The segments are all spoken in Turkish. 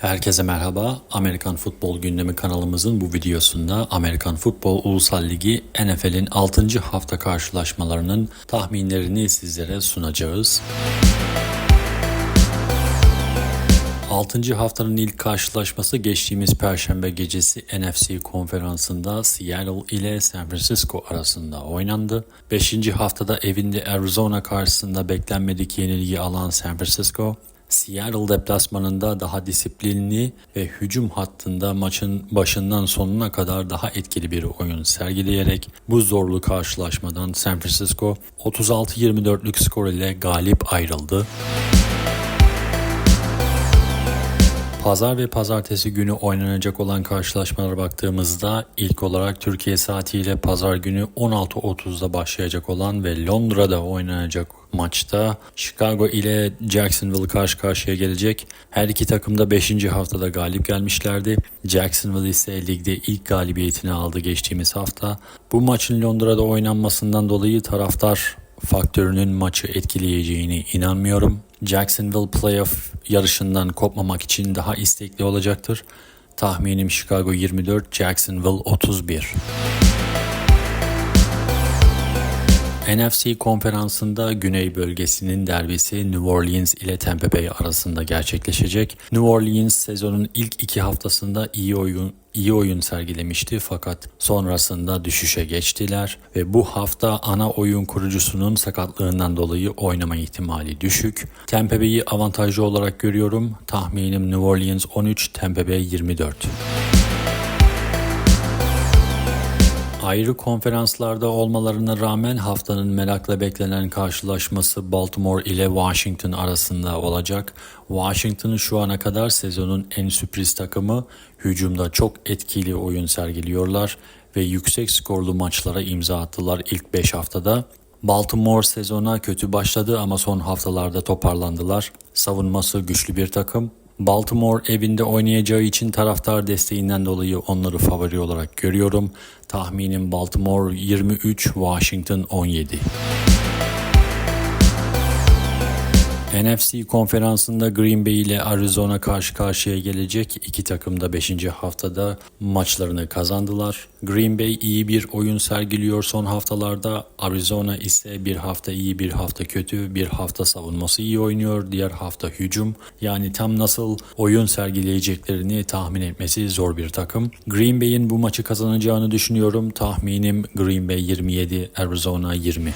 Herkese merhaba. Amerikan Futbol Gündemi kanalımızın bu videosunda Amerikan Futbol Ulusal Ligi NFL'in 6. hafta karşılaşmalarının tahminlerini sizlere sunacağız. 6. haftanın ilk karşılaşması geçtiğimiz perşembe gecesi NFC konferansında Seattle ile San Francisco arasında oynandı. 5. haftada evinde Arizona karşısında beklenmedik yenilgi alan San Francisco, Seattle deplasmanında daha disiplinli ve hücum hattında maçın başından sonuna kadar daha etkili bir oyun sergileyerek bu zorlu karşılaşmadan San Francisco 36-24'lük skor ile galip ayrıldı. Pazar ve pazartesi günü oynanacak olan karşılaşmalara baktığımızda ilk olarak Türkiye saatiyle pazar günü 16.30'da başlayacak olan ve Londra'da oynanacak maçta Chicago ile Jacksonville karşı karşıya gelecek. Her iki takım da 5. haftada galip gelmişlerdi. Jacksonville ise ligde ilk galibiyetini aldı geçtiğimiz hafta. Bu maçın Londra'da oynanmasından dolayı taraftar faktörünün maçı etkileyeceğini inanmıyorum. Jacksonville playoff yarışından kopmamak için daha istekli olacaktır. Tahminim Chicago 24, Jacksonville 31. NFC konferansında Güney bölgesinin derbisi New Orleans ile Tampa Bay arasında gerçekleşecek. New Orleans sezonun ilk iki haftasında iyi oyun iyi oyun sergilemişti fakat sonrasında düşüşe geçtiler ve bu hafta ana oyun kurucusunun sakatlığından dolayı oynama ihtimali düşük. Tampa Bay'i avantajlı olarak görüyorum. Tahminim New Orleans 13, Tampa Bay 24. Ayrı konferanslarda olmalarına rağmen haftanın merakla beklenen karşılaşması Baltimore ile Washington arasında olacak. Washington şu ana kadar sezonun en sürpriz takımı. Hücumda çok etkili oyun sergiliyorlar ve yüksek skorlu maçlara imza attılar ilk 5 haftada. Baltimore sezona kötü başladı ama son haftalarda toparlandılar. Savunması güçlü bir takım. Baltimore evinde oynayacağı için taraftar desteğinden dolayı onları favori olarak görüyorum. Tahminim Baltimore 23, Washington 17. NFC konferansında Green Bay ile Arizona karşı karşıya gelecek. İki takım da 5. haftada maçlarını kazandılar. Green Bay iyi bir oyun sergiliyor son haftalarda. Arizona ise bir hafta iyi bir hafta kötü. Bir hafta savunması iyi oynuyor. Diğer hafta hücum. Yani tam nasıl oyun sergileyeceklerini tahmin etmesi zor bir takım. Green Bay'in bu maçı kazanacağını düşünüyorum. Tahminim Green Bay 27, Arizona 20.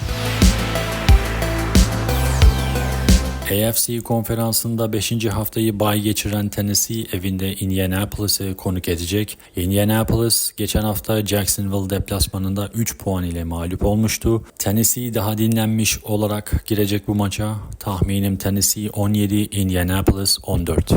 AFC konferansında 5. haftayı bay geçiren Tennessee evinde Indianapolis'i konuk edecek. Indianapolis geçen hafta Jacksonville deplasmanında 3 puan ile mağlup olmuştu. Tennessee daha dinlenmiş olarak girecek bu maça. Tahminim Tennessee 17, Indianapolis 14.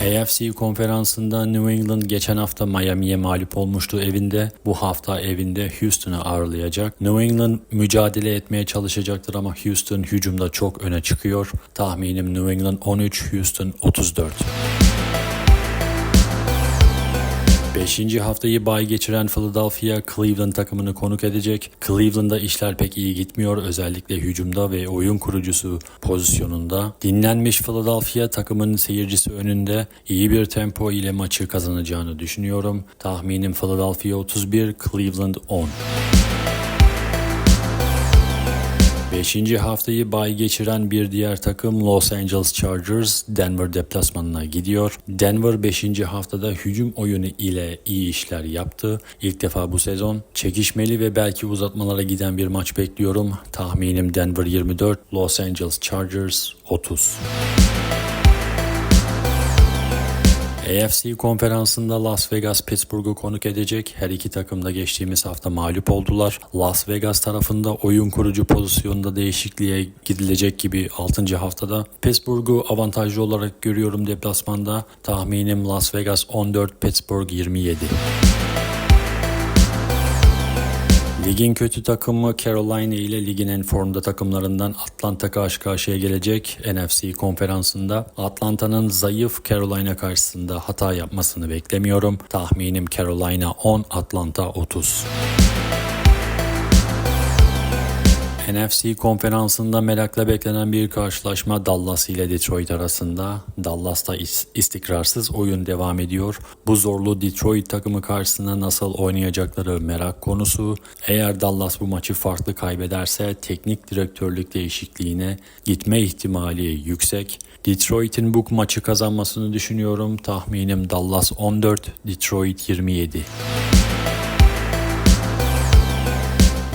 AFC konferansında New England geçen hafta Miami'ye mağlup olmuştu evinde. Bu hafta evinde Houston'ı ağırlayacak. New England mücadele etmeye çalışacaktır ama Houston hücumda çok öne çıkıyor. Tahminim New England 13, Houston 34. Beşinci haftayı bay geçiren Philadelphia Cleveland takımını konuk edecek. Cleveland'da işler pek iyi gitmiyor özellikle hücumda ve oyun kurucusu pozisyonunda. Dinlenmiş Philadelphia takımın seyircisi önünde iyi bir tempo ile maçı kazanacağını düşünüyorum. Tahminim Philadelphia 31, Cleveland 10. Beşinci haftayı bay geçiren bir diğer takım Los Angeles Chargers Denver deplasmanına gidiyor. Denver 5. haftada hücum oyunu ile iyi işler yaptı. İlk defa bu sezon çekişmeli ve belki uzatmalara giden bir maç bekliyorum. Tahminim Denver 24, Los Angeles Chargers 30. AFC konferansında Las Vegas Pittsburgh'u konuk edecek. Her iki takım da geçtiğimiz hafta mağlup oldular. Las Vegas tarafında oyun kurucu pozisyonda değişikliğe gidilecek gibi 6. haftada. Pittsburgh'u avantajlı olarak görüyorum deplasmanda. Tahminim Las Vegas 14, Pittsburgh 27. Ligin kötü takımı Carolina ile ligin en formda takımlarından Atlanta karşı karşıya gelecek NFC konferansında. Atlanta'nın zayıf Carolina karşısında hata yapmasını beklemiyorum. Tahminim Carolina 10, Atlanta 30. NFC konferansında merakla beklenen bir karşılaşma Dallas ile Detroit arasında. Dallas'ta is- istikrarsız oyun devam ediyor. Bu zorlu Detroit takımı karşısında nasıl oynayacakları merak konusu. Eğer Dallas bu maçı farklı kaybederse teknik direktörlük değişikliğine gitme ihtimali yüksek. Detroit'in bu maçı kazanmasını düşünüyorum. Tahminim Dallas 14, Detroit 27.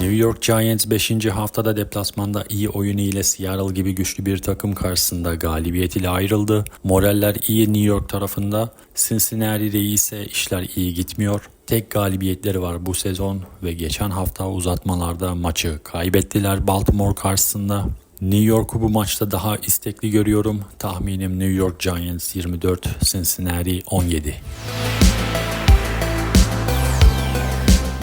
New York Giants 5. haftada deplasmanda iyi oyunu ile Seattle gibi güçlü bir takım karşısında galibiyet ile ayrıldı. Moraller iyi New York tarafında. Cincinnati'de ise işler iyi gitmiyor. Tek galibiyetleri var bu sezon ve geçen hafta uzatmalarda maçı kaybettiler Baltimore karşısında. New York'u bu maçta daha istekli görüyorum. Tahminim New York Giants 24, Cincinnati 17.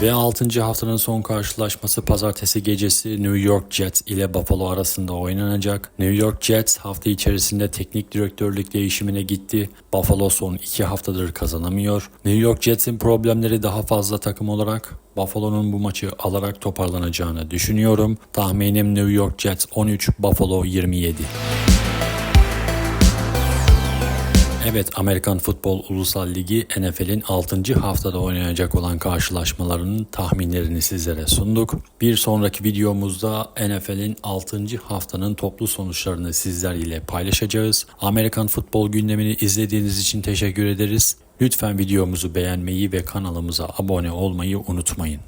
Ve 6. haftanın son karşılaşması pazartesi gecesi New York Jets ile Buffalo arasında oynanacak. New York Jets hafta içerisinde teknik direktörlük değişimine gitti. Buffalo son 2 haftadır kazanamıyor. New York Jets'in problemleri daha fazla takım olarak Buffalo'nun bu maçı alarak toparlanacağını düşünüyorum. Tahminim New York Jets 13, Buffalo 27. Evet Amerikan Futbol Ulusal Ligi NFL'in 6. haftada oynanacak olan karşılaşmalarının tahminlerini sizlere sunduk. Bir sonraki videomuzda NFL'in 6. haftanın toplu sonuçlarını sizler ile paylaşacağız. Amerikan futbol gündemini izlediğiniz için teşekkür ederiz. Lütfen videomuzu beğenmeyi ve kanalımıza abone olmayı unutmayın.